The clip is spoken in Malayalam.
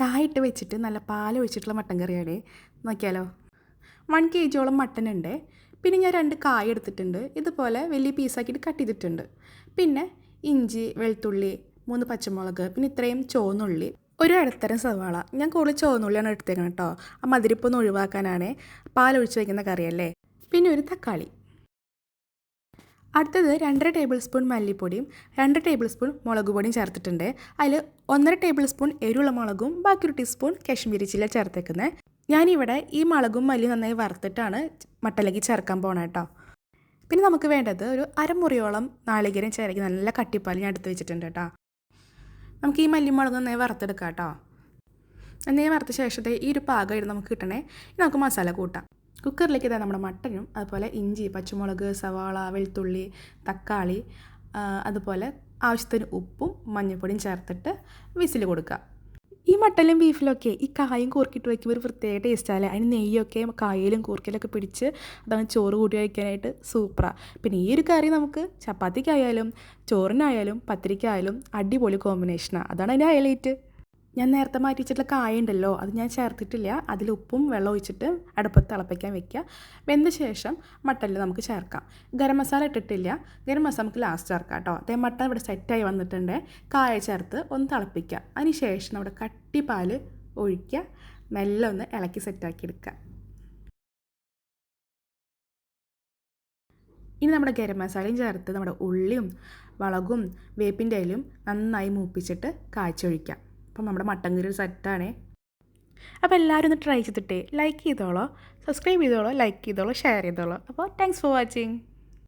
കായിട്ട് വെച്ചിട്ട് നല്ല പാൽ ഒഴിച്ചിട്ടുള്ള മട്ടൻ കറിയാണ്. നോക്കിയാലോ? വൺ കെ ജിയോളം മട്ടൻ ഉണ്ട്. പിന്നെ ഞാൻ രണ്ട് കായ എടുത്തിട്ടുണ്ട്. ഇതുപോലെ വലിയ പീസാക്കിയിട്ട് കട്ട് ചെയ്തിട്ടുണ്ട്. പിന്നെ ഇഞ്ചി വെളുത്തുള്ളി മൂന്ന് പച്ചമുളക് പിന്നെ ഇത്രയും ചുവന്നുള്ളി ഒരു ഇടത്തരം സവാള. ഞാൻ കൂടുതൽ ചുവന്നുള്ളിയാണ് എടുത്തേക്കണം കേട്ടോ. ആ മതിരിപ്പൊന്ന് ഒഴിവാക്കാനാണ് പാലൊഴിച്ച് വയ്ക്കുന്ന കറിയല്ലേ? പിന്നെ ഒരു തക്കാളി. അടുത്തത് രണ്ടര ടേബിൾ സ്പൂൺ മല്ലിപ്പൊടിയും രണ്ട് ടേബിൾ സ്പൂൺ മുളക് പൊടിയും ചേർത്തിട്ടുണ്ട്. അതിൽ ഒന്നര ടേബിൾ സ്പൂൺ എരിവുള്ള മുളകും ബാക്കി ഒരു ടീസ്പൂൺ കാശ്മീരി ചില്ല ചേർത്തേക്കുന്നത് ഞാനിവിടെ ഈ മുളകും മല്ലിയും നന്നായി വറുത്തിട്ടാണ് മട്ടലേക്ക് ചേർക്കാൻ പോകണം കേട്ടോ പിന്നെ നമുക്ക് വേണ്ടത് ഒരു അരമുറിയോളം നാളികേരം ചേർക്കി നല്ല കട്ടിപ്പാൽ ഞാൻ എടുത്ത് വെച്ചിട്ടുണ്ട് കേട്ടോ നമുക്ക് ഈ മല്ലിമുളക് നന്നായി വറുത്തെടുക്കാം കേട്ടോ നന്നായി വറുത്ത ശേഷത്തെ ഈ ഒരു പാകമായിട്ട് നമുക്ക് കിട്ടണേ നമുക്ക് മസാല കൂട്ടാം. കുക്കറിലേക്ക് തന്നെ നമ്മുടെ മട്ടനും അതുപോലെ ഇഞ്ചി പച്ചമുളക് സവാള വെളുത്തുള്ളി തക്കാളി അതുപോലെ ആവശ്യത്തിന് ഉപ്പും മഞ്ഞൾപ്പൊടിയും ചേർത്തിട്ട് വിസിൽ കൊടുക്കുക. ഈ മട്ടലും ബീഫിലൊക്കെ ഈ കായും കൂർക്കിട്ട് വയ്ക്കുമ്പോൾ ഒരു പ്രത്യേക ടേസ്റ്റാല്ലേ അതിന് നെയ്യൊക്കെ കായയിലും കൂർക്കിലൊക്കെ പിടിച്ച് അതാണ് ചോറ് കൂട്ടി വയ്ക്കാനായിട്ട് സൂപ്പറാണ് പിന്നെ ഈ ഒരു കറി നമുക്ക് ചപ്പാത്തിക്കായാലും ചോറിനായാലും പത്തിരിക്കായാലും അടിപൊളി കോമ്പിനേഷനാണ് അതാണ് അതിന്റെ ഹൈലൈറ്റ് ഞാൻ നേരത്തെ മാറ്റി വെച്ചിട്ടുള്ള കായ ഉണ്ടല്ലോ അത് ഞാൻ ചേർത്തിട്ടില്ല. അതിൽ ഉപ്പും വെള്ളം ഒഴിച്ചിട്ട് അടുപ്പത്ത് തിളപ്പിക്കാൻ വെക്കുക. വെന്ത ശേഷം മട്ടനിൽ നമുക്ക് ചേർക്കാം. ഗരം മസാല ഇട്ടിട്ടില്ല. ഗരം മസാല നമുക്ക് ലാസ്റ്റ് ചേർക്കാം കേട്ടോ. അതേ മട്ടൻ ഇവിടെ സെറ്റായി വന്നിട്ടുണ്ട്. കായ ചേർത്ത് ഒന്ന് തിളപ്പിക്കുക. അതിന് ശേഷം നമ്മുടെ കട്ടിപ്പാൽ ഒഴിക്കുക. മെല്ലെ ഒന്ന് ഇളക്കി സെറ്റാക്കി എടുക്കുക. ഇനി നമ്മുടെ ഗരം മസാലയും ചേർത്ത് നമ്മുടെ ഉള്ളിയും വളകും വേപ്പിന്റെ ഇലയും നന്നായി മൂപ്പിച്ചിട്ട് കാഴ്ചയൊഴിക്കാം അപ്പം നമ്മുടെ മട്ടൻ കറി സെറ്റാണേ. അപ്പോൾ എല്ലാവരും ഒന്ന് ട്രൈ ചെയ്തിട്ടേ. ലൈക്ക് ചെയ്തോളോ സബ്സ്ക്രൈബ് ചെയ്തോളോ ലൈക്ക് ചെയ്തോളോ ഷെയർ ചെയ്തോളോ. അപ്പോൾ താങ്ക്സ് ഫോർ വാച്ചിങ്